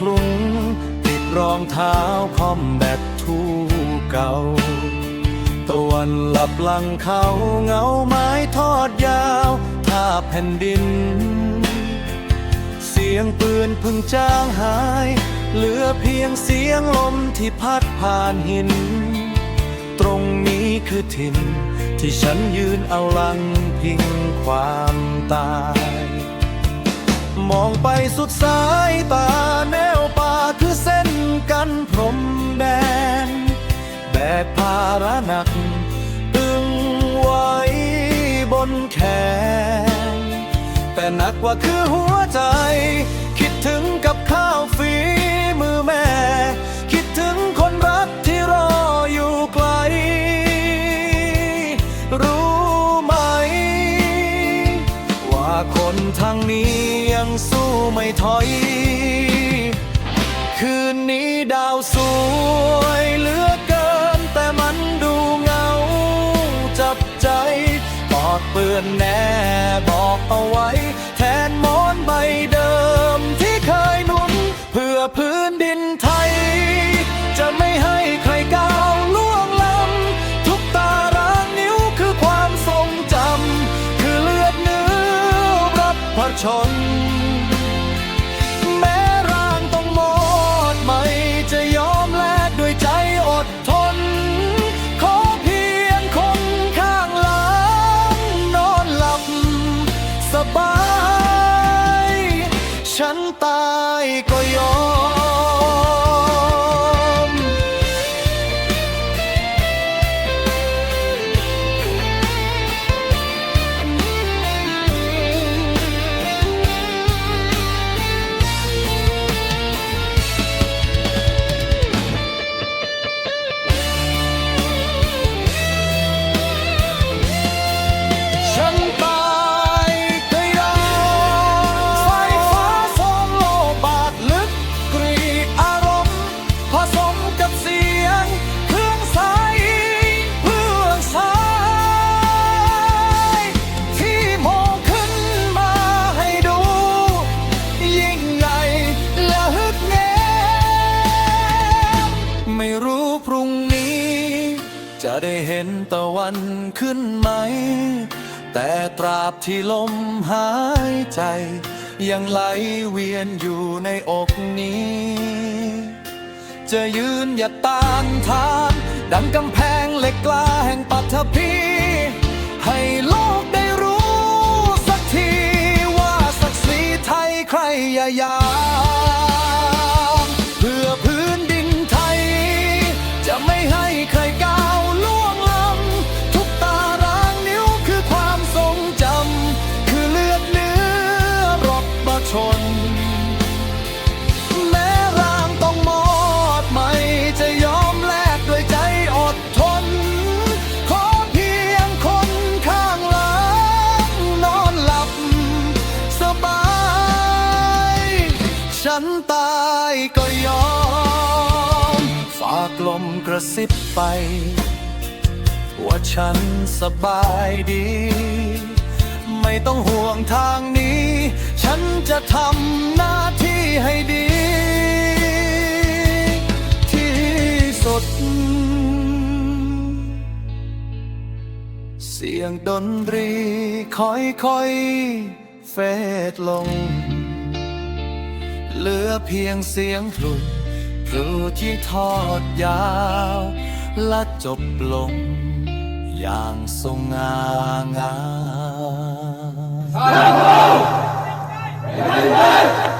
คลุ้งติดรองเท้าคอมแบททูเก่าตะวันหลับหลังเขาเงาไม้ทอดยาวท่าแผ่นดิน เสียงปืนพึ่งจางหาย เหลือเพียงเสียงลมที่พัดผ่านหิน ตรงนี้คือถิ่นที่ฉันยืนเอาลังพิงความตาย มองไปสุดสายตา ระหนัก ตึงไว้บนแขน แต่หนักกว่าคือหัวใจ คิดถึงกับข้าวฝีมือแม่ คิดถึงคนรักที่รออยู่ไกล รู้ไหม ว่าคนทางนี้ยังสู้ไม่ถอย คืนนี้ดาวสวยหลือ แน่บอกเอาไว้แท ฉันตายก็ยอม ขึ้นไหม แต่ตราบที่ลมหายใจ ยังไหลเวียนอยู่ในอกนี้ จะยืนหยัดต้านทาน ดังกำแพงเหล็กกล้าแห่งปัทภีให้โลกได้รู้สักที ว่าศักดิ์ศรีไทยใครอย่ายาากลมกระซิบไป ว่าฉันสบายดี ไม่ต้องห่วงทางนี้ ฉันจะทำหน้าที่ให้ดี ที่สุด เสียงดนตรีค่อยๆเฟดลง เหลือเพียงเสียงพลุ สู่ที่ทอดยาว และจบลง อย่างสง่างาม